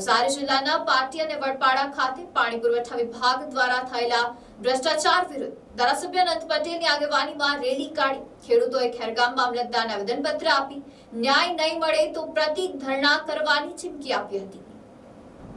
નવસારી જિલ્લાના પાટી અને વડપાડા ખાતે પાણી પુરવઠા વિભાગ દ્વારા થયેલા ભ્રષ્ટાચાર વિરુદ્ધ ધારાસભ્ય અનંત પટેલની આગેવાનીમાં રેલી કાઢી ખેડૂતોએ ખેરગામ મામલતદારને આવેદનપત્ર આપી, ન્યાય નહીં મળે તો પ્રતિક ધરણા કરવાની ચીમકી આપી હતી.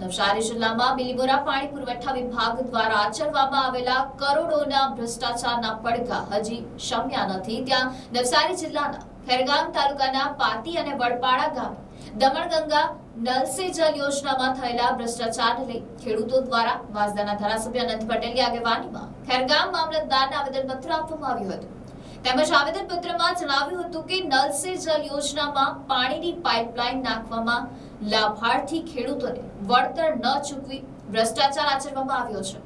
નવસારી જિલ્લામાં બિલીમોરા પાણી પુરવઠા વિભાગ દ્વારા આચરવામાં આવેલા કરોડોના ભ્રષ્ટાચારના પડઘા હજી શમ્યા નથી. ત્યાં નવસારી જિલ્લાના ખેરગામ તાલુકાના પાતી અને વડપાડા ગામે દમણગંગા નલ જલ યોજનામાં થયેલા ભ્રષ્ટાચારને લઈ ખેડૂતો દ્વારા વાંસદાના ધારાસભ્ય અનંત પટેલની આગેવાનીમાં ખેરગામ મામલતદારને આવેદનપત્ર આપવામાં આવ્યું હતું. તેમજ આવેદનપત્રમાં જણાવ્યું હતું કે નલ સે જલ યોજનામાં પાણીની પાઇપલાઇન નાખવામાં લાભાર્થી ખેડૂતોને વળતર ન ચૂકવી ભ્રષ્ટાચાર આચરવામાં આવ્યો છે.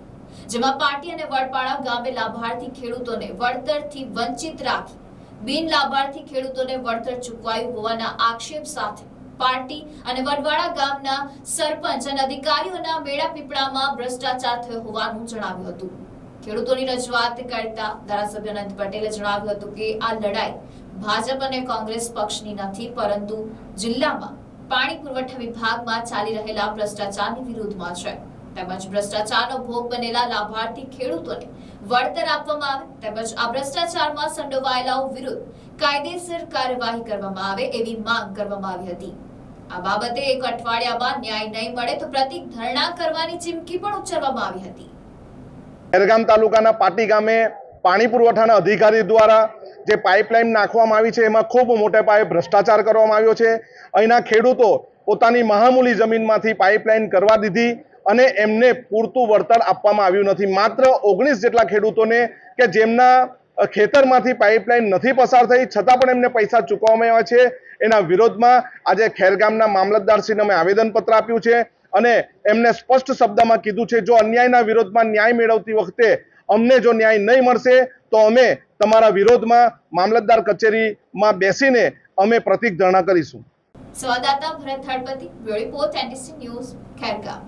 જેમાં પાટી અને વડપાડા ગામે લાભાર્થી ખેડૂતોને વળતરથી વંચિત રાખી બિન લાભાર્થી ખેડૂતોને વળતર ચૂકવાયું હોવાના આક્ષેપ સાથે પાર્ટી અને વડવાડા ગામના સરપંચ અને અધિકારીઓના મેળા પીપળામાં ભ્રષ્ટાચાર થયો હોવાનું જણાવ્યું હતું. ખેડૂતોની રજૂઆત કરતા ધારાસભ્ય અનંત પટેલે જણાવ્યું હતું કે આ લડાઈ ભાજપ અને કોંગ્રેસ પક્ષની નથી, પરંતુ જિલ્લામાં પાણી પુરવઠા વિભાગમાં ચાલી રહેલા ભ્રષ્ટાચારની વિરુદ્ધમાં છે. તેમજ ભ્રષ્ટાચારનો ભોગ બનેલા લાભાર્થી ખેડૂતોને વળતર આપવામાં આવે, તેમજ આ ભ્રષ્ટાચારમાં સંડોવાયેલાઓ વિરુદ્ધ કાયદેસર કાર્યવાહી કરવામાં આવે એવી માંગ કરવામાં આવી હતી. આ બાબતે એક અઠવાડિયામાં ન્યાય નહીં મળે તો પ્રતિક ધરણા કરવાની ચીમકી પણ ઉચ્ચારવામાં આવી હતી. ખેરગામ તાલુકાના પાટી ગામે પાણી પુરવઠાના અધિકારી દ્વારા જે પાઇપલાઇન નાખવામાં આવી છે, એમાં ખૂબ મોટે પાયે ભ્રષ્ટાચાર કરવામાં આવ્યો છે. અહીંના ખેડૂતો પોતાની મહામૂલી જમીનમાંથી પાઇપલાઇન કરવા દીધી અને એમને પૂરતું વળતર આપવામાં આવ્યું નથી. માત્ર ઓગણીસ જેટલા ખેડૂતોને કે જેમના ખેતરમાંથી પાઇપલાઇન નથી પસાર થઈ, છતાં પણ એમને પૈસા ચૂકવવામાં આવ્યા છે. એના વિરોધમાં આજે ખેરગામના મામલતદારશ્રીને અમે આવેદનપત્ર આપ્યું છે અને એમને સ્પષ્ટ શબ્દમાં કીધું છે, જો અન્યાયના વિરોધમાં ન્યાય મેળવતી વખતે અમને જો ન્યાય નહીં મળશે, તો અમે તમારા વિરોધમાં મામલતદાર કચેરીમાં બેસીને અમે પ્રતિક ધરણા કરીશું. સંવાદદાતા Bharat Halpati bureau NDC news, Khergam.